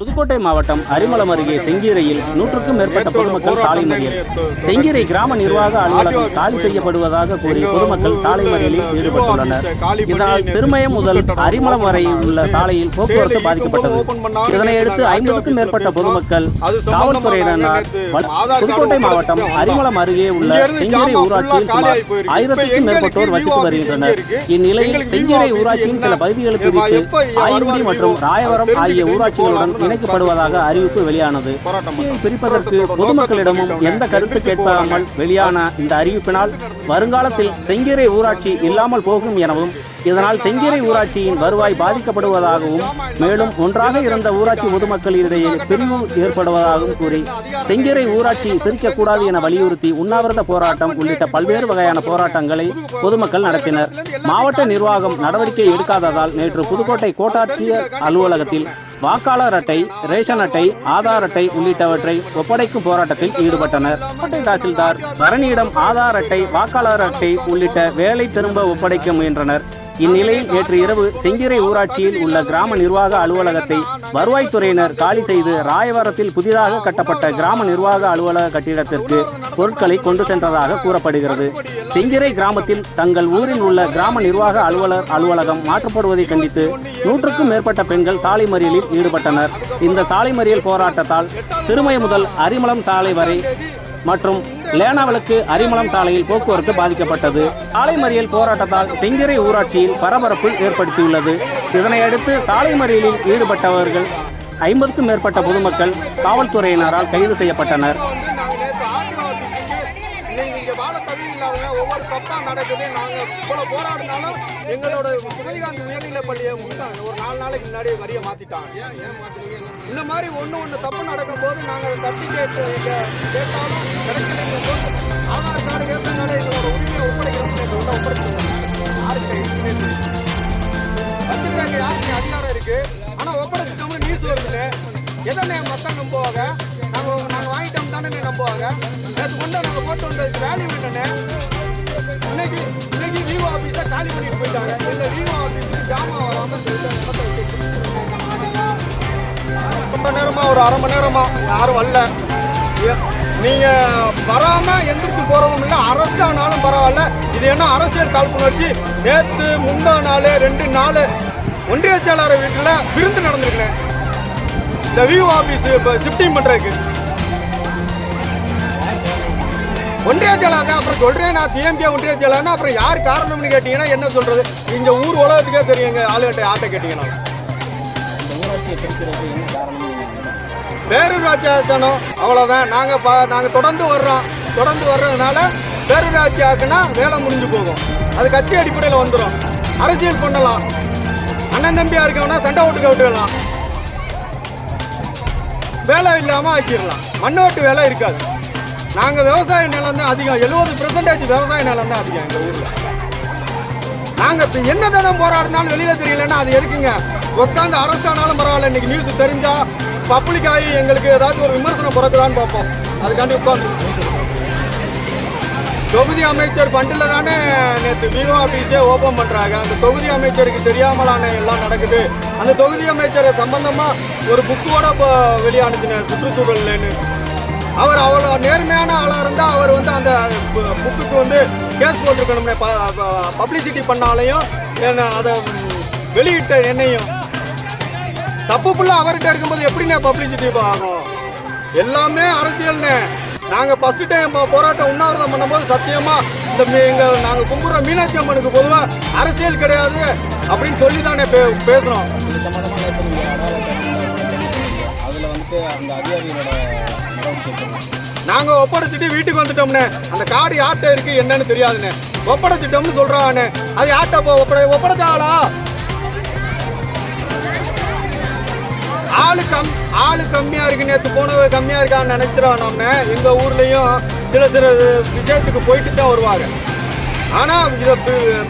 புதுக்கோட்டை மாவட்டம் அரிமளம் அருகே செங்கீரையில் நூற்றுக்கும் மேற்பட்ட பொதுமக்கள் சாலை மறியல். செங்கீரை கிராம நிர்வாக அலுவலகம் காலி செய்யப்படுவதாக கூறி பொதுமக்கள் சாலை மறியலில் ஈடுபட்டுள்ளனர். இதனால் திருமயம் முதல் அரிமளம் வரை உள்ள சாலையில் போக்குவரத்து பாதிக்கப்பட்டது. இதனையடுத்து ஐம்பதுக்கும் மேற்பட்ட பொதுமக்கள் காவல்துறையினர் புதுக்கோட்டை மாவட்டம் அரிமளம் அருகே உள்ள செங்கீரை ஊராட்சியில் சுமார் ஆயிரத்துக்கும் மேற்பட்டோர் வசித்து வருகின்றனர். இந்நிலையில் செங்கீரை ஊராட்சியின் சில பகுதிகளுக்கு குறித்து ஆயிரங்குடி மற்றும் ராயவரம் ஆகிய ஊராட்சிகளுடன் இணைக்கப்படுவதாக அறிவிப்பு வெளியானது. பிரிப்பதற்கு பொதுமக்களிடமும் எந்த கருத்து கேட்காமல் வெளியான இந்த அறிவிப்பினால் வருங்காலத்தில் செங்கீரை ஊராட்சி இல்லாமல் போகும் எனவும் இதனால் செங்கீரை ஊராட்சியின் வருவாய் பாதிக்கப்படுவதாகவும் மேலும் ஒன்றாக இருந்த ஊராட்சி பொதுமக்களிடையே பிரிவு ஏற்படுவதாகவும் கூறி செங்கீரை ஊராட்சி பிரிக்கக்கூடாது என வலியுறுத்தி உண்ணாவிரத போராட்டம் உள்ளிட்ட பல்வேறு வகையான போராட்டங்களை பொதுமக்கள் நடத்தினர். மாவட்ட நிர்வாகம் நடவடிக்கை எடுக்காததால் நேற்று புதுக்கோட்டை கோட்டாட்சியர் அலுவலகத்தில் வாக்காளர் அட்டை ரேஷன் அட்டை ஆதார் அட்டை உள்ளிட்டவற்றை ஒப்படைக்கும் போராட்டத்தில் ஈடுபட்டனர். கோட்டை தாசில்தார் பரணியிடம் ஆதார் அட்டை வாக்காளர் அட்டை உள்ளிட்ட வேலை திரும்ப ஒப்படைக்க முயன்றனர். இந்நிலையில் நேற்று இரவு செங்கிரை ஊராட்சியில் உள்ள கிராம நிர்வாக அலுவலகத்தை வருவாய்த்துறையினர் காலி செய்து ராயவரத்தில் புதிதாக கட்டப்பட்ட கிராம நிர்வாக அலுவலக கட்டிடத்திற்கு பொருட்களை கொண்டு சென்றதாக கூறப்படுகிறது. செங்கிரை கிராமத்தில் தங்கள் ஊரில் உள்ள கிராம நிர்வாக அலுவலர் அலுவலகம் மாற்றப்படுவதை கண்டித்து நூற்றுக்கும் மேற்பட்ட பெண்கள் சாலை மறியலில் ஈடுபட்டனர். இந்த சாலை மறியல் போராட்டத்தால் திருமய முதல் அரிமளம் சாலை வரை மற்றும் லேனாவலுக்கு அரிமளம் சாலையில் போக்குவரத்து பாதிக்கப்பட்டது. சாலை மறியல் போராட்டத்தால் செங்கிரை ஊராட்சியில் பரபரப்பு ஏற்படுத்தியுள்ளது. இதனையடுத்து சாலை மறியலில் ஈடுபட்டவர்கள் ஐம்பதுக்கும் மேற்பட்ட பொதுமக்கள் காவல்துறையினரால் கைது செய்யப்பட்டனர். இல்லாதவங்க ஒவ்வொரு தப்பா நடக்குது. நாங்க இவ்வளவு போராடினாலும் எங்களோட சுகதிகாந்த் உயர்நிலை பள்ளியை முன்னாங்க ஒரு நாலு நாளைக்கு முன்னாடி வரிய மாத்திட்டாங்க. இந்த மாதிரி ஒண்ணு ஒண்ணு தப்பு நடக்கும் போது நாங்க அதை தட்டி கேட்டு கேட்டாலும் கிடைக்கலைங்க போது ஆதார் கார்டு கேட்டனால எங்களோட உரிமையை ஒப்படைக்கிறோம் எங்களோட ஒப்படைச்சிருவோம் யாருக்கு அதிகாரம் இருக்கு. ஆனா ஒப்படைச்சிட்டோம்னு நியூஸ் வருதுன்னு எதனை மக்கள் நம்புவாங்க? நாங்க நாங்க வாங்கிட்டோம் தானே நம்புவாங்க? நேற்று கொண்டு நாங்க போட்டு வந்த வேல்யூ என்னன்னு? இன்னைக்கு இன்னைக்கு விவோ ஆபீஸை காலி பண்ணிட்டு போயிட்டாங்க. இந்த விவோ ஆபீஸ் ஜாமா வராம ரொம்ப நேரமா ஒரு அரை மணி நேரமா யாரும் வரல. ஏ- நீங்க வராம எந்திரிச்சு போறதும் இல்லை அரசு ஆனாலும் பரவாயில்ல. இது என்ன அரசியல் காழ்ப்புணர்ச்சி? நேத்து முந்தா நாள் ரெண்டு நாள் ஒன்றிய செயலாளர் வீட்டில் விருந்து நடந்திருக்கேன் இந்த வியூ ஆஃபீஸ் இப்போ ஷிஃப்டிங் பண்ணுறதுக்கு ஒன்றிய செயலாளர் தான் அப்புறம் சொல்றேன் நான் டிஎம்கே ஒன்றிய செயலாளர்னா அப்புறம் யார் காரணம்னு கேட்டீங்கன்னா என்ன சொல்றது? இங்க ஊர் உலகத்துக்கே தெரியும் எங்க ஆளுகிட்ட ஆட்டை கேட்டீங்கன்னா. பேரூராட்சி ஆக்கணும் அவ்வளோதான் நாங்கள் ப நாங்கள் தொடர்ந்து வர்றோம். தொடர்ந்து வர்றதுனால பேரூராட்சி ஆக்குனா வேலை முடிஞ்சு போகும். அது கட்சி அடிப்படையில் வந்துடும் அரசியல் பண்ணலாம். அண்ணன் தம்பியா இருக்கவனா சண்டை ஓட்டுக்க விட்டுக்கலாம் வேலை இல்லாமல் ஆக்கிடலாம். மண்ணோட்டு வேலை இருக்காது. நாங்கள் விவசாய நிலம் தான் அதிகம். எழுபது பெர்சன்டேஜ் விவசாய நிலம் தான் அதிகம் எங்கள் ஊரில். நாங்கள் இப்போ என்ன தினம் போராடினாலும் வெளியில் தெரியலன்னா அது எதுக்குங்க? உட்காந்து அரசானாலும் பரவாயில்ல. இன்னைக்கு நியூஸ் தெரிஞ்சா பப்ளிக் ஆகி எங்களுக்கு ஏதாச்சும் ஒரு விமர்சனம் பிறகுதான்னு பார்ப்போம். அதுக்காண்டி உட்காந்து தொகுதி அமைச்சர் பண்டில் தானே நேற்று விவோ ஆஃபீஸே ஓப்பன் பண்ணுறாங்க அந்த தொகுதி அமைச்சருக்கு தெரியாமலான எல்லாம் நடக்குது. அந்த தொகுதி அமைச்சர் சம்பந்தமாக ஒரு புக்கோட இப்போ வெளியானுச்சுங்க சுற்றுச்சூழல்னு அவர் அவ்வளோ நேர்மையான ஆளாக இருந்தால் அவர் வந்து அந்த பு- புக்குக்கு வந்து கேஸ் போட்டிருக்கணும்னே பப்ளிசிட்டி பண்ணாலையும் என்ன அதை வெளியிட்ட என்னையும். தப்பு புள்ள அவர்கிட்ட இருக்கும்போது எப்படிண்ணே பப்ளிசிட்டி ஆகும்? எல்லாமே அரசியல்ண்ணே. நாங்கள் ஃபஸ்ட்டு டைம் போராட்டம் உண்ணாவிரதம் பண்ணும்போது சத்தியமாக இந்த மீ- நாங்கள் நாங்க மீனாட்சி அம்மனுக்கு பொதுவாக அரசியல் கிடையாது அப்படின்னு சொல்லி தானே பே- பேசுகிறோம் அதில் வந்துட்டு அந்த அதிகாரிகளோட நாங்க ஒப்படைச்சிட்டு வீட்டுக்கு வந்துட்டோம்னே. அந்த காடு யார்கிட்ட இருக்கு என்னன்னு தெரியாதுண்ணே ஒப்படைச்சிட்டோம்னு சொல்றானே. அது யார்கிட்ட போ ஒப்படை ஒப்படைச்சாளா ஆளு? கம் ஆளு கம்மியா இருக்கு. நேற்று போனவ கம்மியா இருக்கான்னு நினைச்சிரோம் நம்ம எங்க ஊர்லயும் சில சில விஷயத்துக்கு போயிட்டு தான் வருவாங்க ஆனா இதை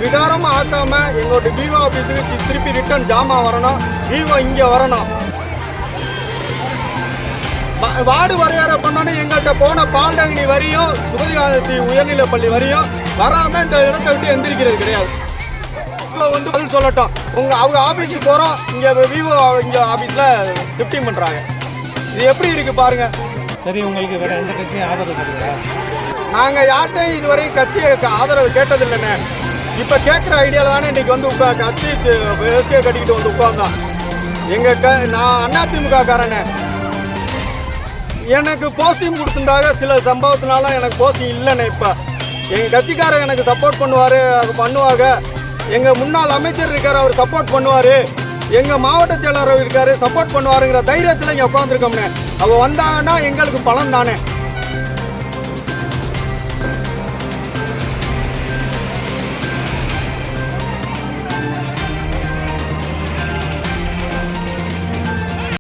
விகாரமா ஆக்காம எங்களோட விவோ ஆபீஸுக்கு திருப்பி ரிட்டர்ன் ஜாமா வரணும். விவோ இங்க வரணும். வார்டு வரையறை பண்ணோன்னே எங்கள்கிட்ட போன பால்டங்கனி வரையும் சுகதிகாரத்தி உயர்நிலைப் பள்ளி வரையும் வராம இந்த இடத்தை விட்டு எந்திரிக்கிறது கிடையாது. வந்து பதில் சொல்லட்டும். உங்க அவங்க ஆபீஸுக்கு போறோம். இங்க விவோ இங்க ஆபீஸ்ல ஷிஃப்டிங் பண்றாங்க. இது எப்படி இருக்கு பாருங்க. சரி உங்களுக்கு வேற எந்த கட்சியும் ஆதரவு கிடையாதா நாங்க யார்கிட்டையும் இதுவரையும் கட்சியை ஆதரவு கேட்டதில்லைண்ணே. இப்ப கேட்குற ஐடியால தானே இன்னைக்கு வந்து உட்கா கட்சி கட்டிக்கிட்டு வந்து உட்கார்ந்தோம். எங்க க நான் அதிமுக காரனே எனக்கு போஸ்டிங் கொடுத்துருந்தாங்க. சில சம்பவத்தினால எனக்கு போஸ்டிங் இல்லைண்ணே இப்போ. எங்கள் கட்சிக்காரர் எனக்கு சப்போர்ட் பண்ணுவார் அது பண்ணுவாங்க. எங்கள் முன்னாள் அமைச்சர் இருக்கார் அவர் சப்போர்ட் பண்ணுவார். எங்கள் மாவட்ட செயலாளர் இருக்கார் சப்போர்ட் பண்ணுவாருங்கிற தைரியத்தில் இங்கே உட்காந்துருக்கோம்னே அவள் வந்தாங்கன்னா எங்களுக்கு பலம் தானே.